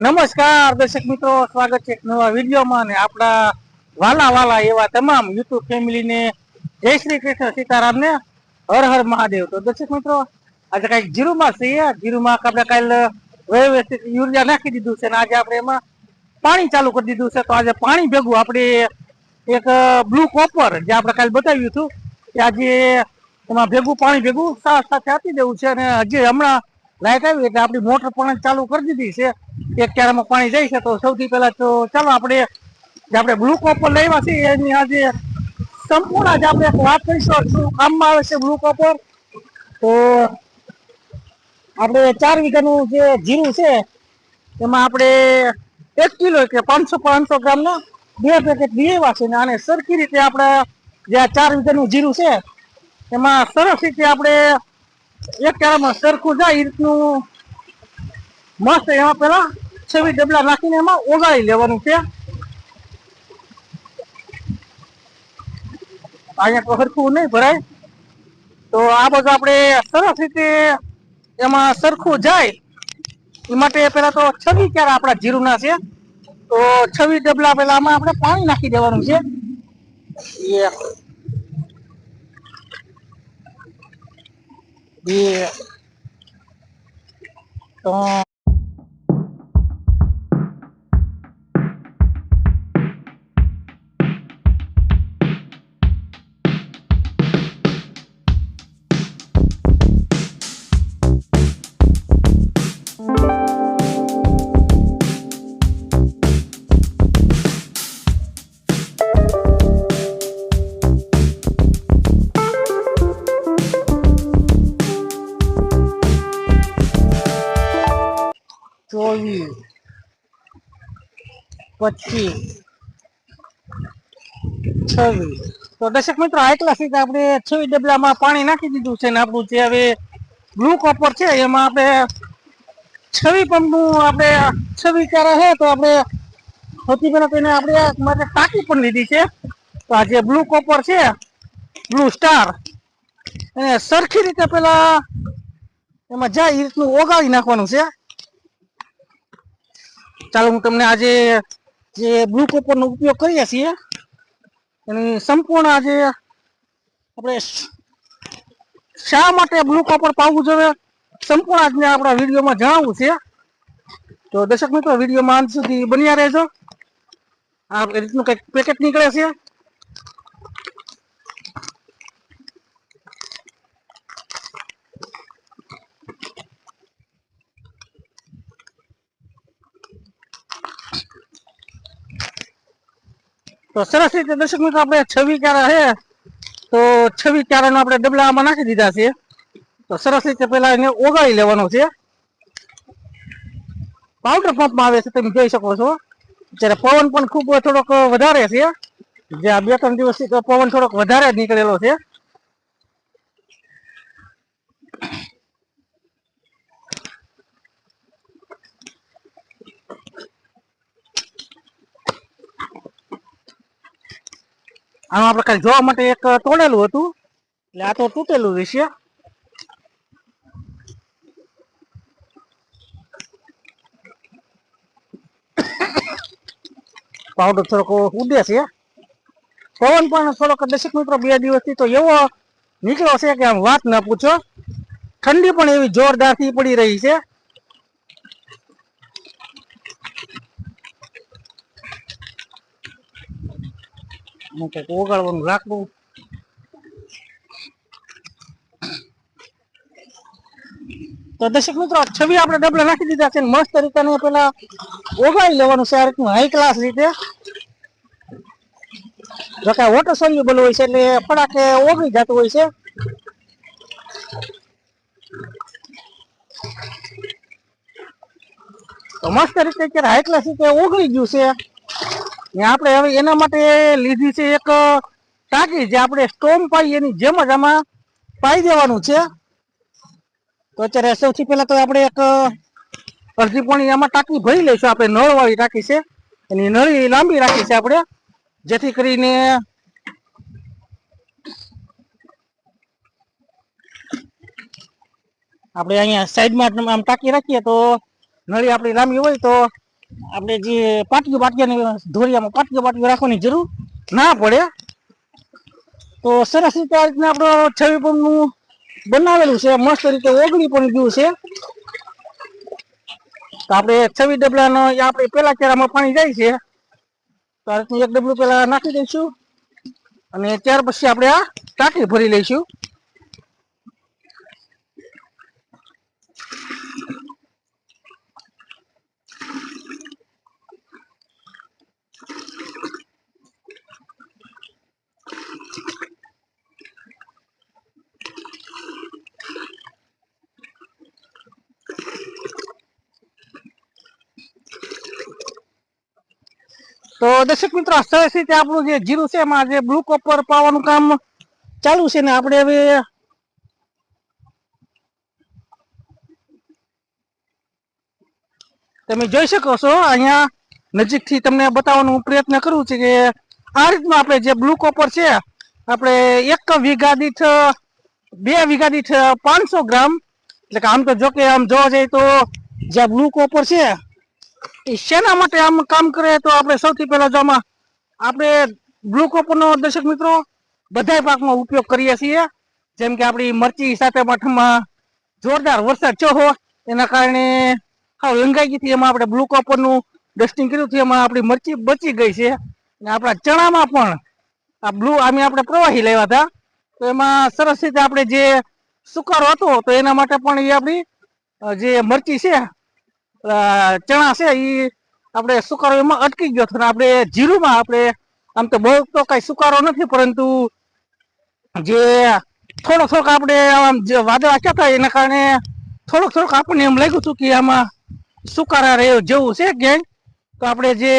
નમસ્કાર, દર્શક મિત્રો, સ્વાગત છે નવા વિડીયોમાં અને આપણા વાલા વાલા એવા તમામ યુટ્યુબ ફેમિલીને જય શ્રી કૃષ્ણ સીતારામને હર હર મહાદેવ. તો દર્શક મિત્રો, આજે કંઈક જીરુમાં છીએ. જીરુમાં આપણે કાલ વ્યવસ્થિત યુરિયા નાખી દીધું છે અને આજે આપણે એમાં પાણી ચાલુ કરી દીધું છે. તો આજે પાણી ભેગું આપણે એક બ્લુ કોપર જે આપણે કાલ બતાવ્યું હતું કે આજે એમાં ભેગું પાણી ભેગું સાથે આપી દેવું છે અને હજી હમણાં લાઈટ આવી એટલે આપણી મોટર પણ ચાલુ કરી દીધી છે. એક ક્યારામાં પાણી જાય છે તો સૌથી પહેલા તો ચાલો આપણે જે આપણે બ્લુ કોપર લેવા છે, એની આજે સંપૂર્ણ આજે આપણે એક વાત કરીશું શું કામમાં આવે છે બ્લુ કોપર તો આપણે ચાર વીઘાનું જે જીરું છે, એમાં આપણે એક કિલો કે પાંચસો પાંચસો ગ્રામના બે પેકેટ લેવા છે ને આને સરખી રીતે આપણે જે આ ચાર વીઘાનું જીરું છે, એમાં સરસ રીતે આપણે એક ક્યારામાં સરખું જાય એ રીતનું મસ્ત એમાં પેલા છવી ડબલા નાખીને એમાં ઓગાળી લેવાનું છે. અહીંયા સરખું નહીં ભરાય. તો આ બધું આપણે સરસ રીતે એમાં સરખું જાય. એ માટે પેલા તો છવી ક્યારે આપણા જીરુના છે. તો છવી ડબલા પેલા આમાં આપણે પાણી નાખી દેવાનું છે. બે ત્રણ પચીસ છવ્વીસ તો દર્શક મિત્રો આટલા સીધા આપણે છવ્વીસ ડબલામાં પાણી નાખી દીધું છે ને આપણું જે હવે બ્લુ કોપર છે, એમાં આપણે છવી પંપનું આપણે છવી ચારા છે તો આપણે સૌથી પહેલાં તેને આપણે માટે ટાંકી પણ લીધી છે. તો આ જે બ્લુ કોપર છે, બ્લુ સ્ટાર, એને સરખી રીતે પેલા એમાં જાય એ રીતનું ઓગાળી નાખવાનું છે. ચાલો, હું તમને આજે જે બ્લુ કોપરનો ઉપયોગ કરીએ છીએ એની સંપૂર્ણ આજે આપણે શા માટે બ્લુ કોપર પાવવું જોઈએ, સંપૂર્ણ આજને આપણા વિડીયોમાં જણાવવું છે. તો દર્શક મિત્રો, વિડીયોમાં અંત સુધી બન્યા રહેજો. આ રીતનું કંઈક પેકેટ નીકળે છે. તો સરસ રીતે દર્શક મિત્રો આપણે છવી કારા છે, તો છવી ચારાનો આપણે ડબલામાં નાખી દીધા છે. તો સરસ રીતે પેલા એને ઓગાળી લેવાનો છે. પાવડર પંપમાં આવે છે, તમે જોઈ શકો છો. જ્યારે પવન પણ ખૂબ થોડોક વધારે છે. જે આ બે ત્રણ દિવસથી પવન થોડોક વધારે નીકળેલો છે. આમાં આપણે કાલે જોવા માટે એક તોડેલું હતું. એટલે આ તો તૂટેલું રહેશે પાવડર થોડોક ઉડે છે. પવન પણ થોડોક દર્શક મિત્રો બે દિવસથી તો એવો નીકળ્યો છે કે આમ વાત ના પૂછો. ઠંડી પણ એવી જોરદારથી પડી રહી છે. અમુક કંઈક ઓગાળવાનું રાખવું તો દર્શક મિત્રો છબી આપણે ડબલા નાખી દીધા છે મસ્ત રીતે પેલા ઓગાળી લેવાનું છે આ રીતનું હાઈ ક્લાસ રીતે. જો કે વોટર સોલ્યુબલ હોય છે એટલે ફટાકે ઓગળી જતું હોય છે. તો મસ્ત રીતે અત્યારે હાઈ ક્લાસ રીતે ઓગળી ગયું છે. આપણે હવે એના માટે લીધી છે એક ટાંકી જે આપણે સ્ટોમ પાઈ એની જેમ જ આમાં પાઈ દેવાનું છે. તો અત્યારે સૌથી પહેલાં તો આપણે એક અડધી પાણી આમાં ટાંકી ભરી લઈશું. આપણે નળવાળી ટાંકી છે. એની નળી લાંબી રાખી છે આપણે. જેથી કરીને આપણે અહીંયા સાઈડમાં આમ ટાંકી રાખીએ તો નળી આપણી લાંબી હોય તો આપણે જે પાટકી પાટકીયાની ધોરિયામાં પાટકી પાટકી રાખવાની જરૂર ના પડે. તો સરસ રીતે આ રીતના આપણો છવી પગનું બનાવેલું છે. મસ્ત રીતે ઓગળી પણ ગયું છે. તો આપણે છવી ડબલાનો આપણે પેલા કેરામાં પાણી જાય છે. તો આ રીતનું એક ડબલું પેલા નાખી દઈશું અને ત્યાર પછી આપણે આ ટાંકી ભરી લઈશું. તો દર્શક મિત્રો, આ સ્થળે છે ત્યાં આપણું જે જીરું છે, એમાં જે બ્લુ કોપર પાવાનું કામ ચાલુ છે ને આપણે હવે તમે જોઈ શકો છો, અહીંયા નજીકથી તમને બતાવવાનો પ્રયત્ન કરું છું કે આ રીતનું આપણે જે બ્લુ કોપર છે, આપણે એક વીઘા દીઠ, બે વીઘા દીઠ પાંચસો ગ્રામ, એટલે કે આમ તો જો કે આમ જોવા જઈએ તો જે બ્લુ કોપર છે એ શેના માટે આમ કામ કરે તો આપણે સૌથી પહેલા જો આમાં આપણે બ્લુ દર્શક મિત્રો બધા પાકમાં ઉપયોગ કરીએ છીએ. જેમ કે આપણી મરચી સાથે મઠમાં જોરદાર વરસાદ ચહો એના કારણે હાવ લંગાઈ ગઈ એમાં આપણે બ્લુ ડસ્ટિંગ કર્યું હતું. એમાં આપણી મરચી બચી ગઈ છે. અને આપણા ચણામાં પણ આ બ્લુ આમે આપણે પ્રવાહી લેવા હતા. તો એમાં સરસ રીતે આપણે જે સુકારો હતો, તો એના માટે પણ એ આપણી જે મરચી છે ચણા છે એ આપણે સુકારો એમાં અટકી ગયો હતો આપણે જીરુમાં આપણે આમ તો બહુ તો કઈ સુકારો નથી, પરંતુ જે થોડો થોડોક આપણે આમ વાદળા કહેતા એના કારણે થોડોક થોડોક આપણને એમ લાગ્યું હતું કે આમાં સુકારા રહે જેવું છે ગેંગ તો આપણે જે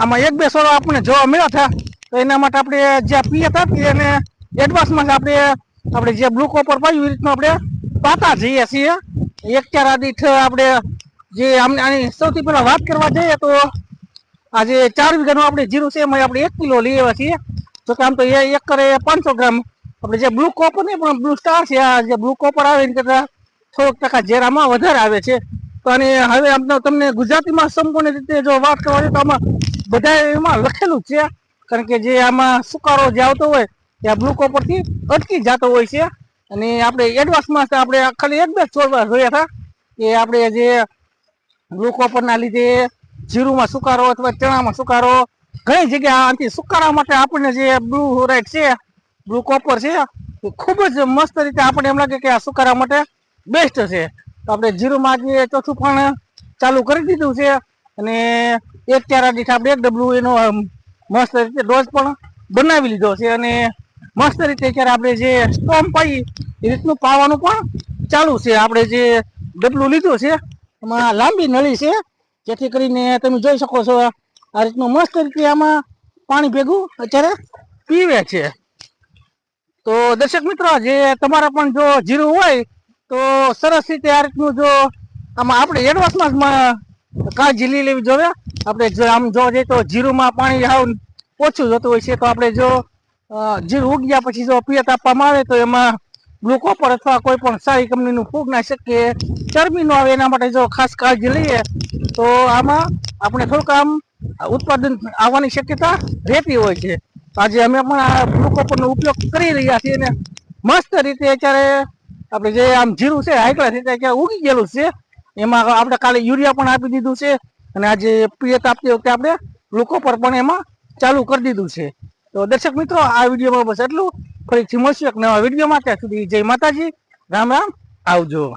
આમાં એક બે સોરો આપણને જોવા મળ્યા હતા, તો એના માટે આપણે જે પીએ હતા એને એડવાન્સમાં આપણે આપણે જે બ્લુ કોપર પાયું એ રીતનું આપણે પાતા જઈએ છીએ. એક ચાર આદિઠ આપણે જે આમ આની સૌથી પહેલાં વાત કરવા જઈએ તો આજે ચાર વીઘાનું આપણે જીરું છે, એમાં આપણે એક કિલો લઈ છીએ. તો કે આમ તો એ એક કરે પાંચસો ગ્રામ. આપણે જે બ્લુ કોપર નહીં, પણ બ્લુ સ્ટાર છે, આ જે બ્લુ કોપર આવે એની કરતાં થોડોક ટકા ઝેરામાં વધારે આવે છે. તો અને હવે તો તમને ગુજરાતીમાં સંપૂર્ણ રીતે જો વાત કરવા જોઈએ તો આમાં બધા એમાં લખેલું છે. કારણ કે જે આમાં સુકારો જે આવતો હોય તે આ બ્લુ કોપરથી અટકી જતો હોય છે. અને આપણે એડવાન્સમાં આપણે ખાલી એક બે છોડવા જોયા હતા. કે આપણે જે બ્લુ કોપરના લીધે જીરુમાં સુકારો અથવા ચણામાં સુકારો, ઘણી જગ્યા આથી સુકારા માટે આપણને જે બ્લુ રાઈટ છે બ્લુ કોપર છે, એ ખૂબ જ મસ્ત રીતે આપણને એમ લાગે કે આ સુકારા માટે બેસ્ટ છે. તો આપણે જીરુમાં જે ચોથું પણ ચાલુ કરી દીધું છે અને એક ચારા દીઠ આપણે એક ડબલું એનો મસ્ત રીતે ડોઝ પણ બનાવી લીધો છે અને મસ્ત રીતે અત્યારે આપણે જે સ્ટોમ પાઈ, એ રીતનું પાવાનું પણ ચાલુ છે. આપણે જે ડબલું લીધું છે, એમાં લાંબી નળી છે, જેથી કરીને તમે જોઈ શકો છો, આ રીતનું મસ્ત રીતે આમાં પાણી ભેગું અત્યારે પીવે છે. તો દર્શક મિત્રો, જે તમારા પણ જો જીરું હોય, તો સરસ રીતે આ રીતનું જો આમાં આપણે એડવાન્સમાં કાળજી લઈ લેવી જોઈએ આપણે જો આમ જોવા જઈએ તો જીરુમાં પાણી હાવ ઓછું જતું હોય છે, તો આપણે જો અ, જીરું ઉગ્યા પછી જો પિયત આપવામાં આવે તો એમાં ગ્લુકોપર અથવા કોઈ પણ સારી કંપનીનું ફૂગનાશક કે ચરબીનું આવે એના માટે જો ખાસ કાળજી લઈએ તો આમાં આપણે થોડુંક આમ ઉત્પાદન આવવાની શક્યતા રહેતી હોય છે. આજે અમે પણ આ ગ્લુકોપરનો ઉપયોગ કરી રહ્યા છીએ અને મસ્ત રીતે અત્યારે આપણે જે આમ જીરું છે હાઈ ક્લાસ રીતે અત્યારે ઉગી ગયેલું છે. એમાં આપણે કાલે યુરિયા પણ આપી દીધું છે અને આજે પિયત આપતી વખતે આપણે ગ્લુકોપર પણ એમાં ચાલુ કરી દીધું છે. તો દર્શક મિત્રો, આ વિડીયોમાં બસ એટલું. ફરીથી મળશું એક નવા વિડીયોમાં. ત્યાં સુધી જય માતાજી. રામ રામ. આવજો.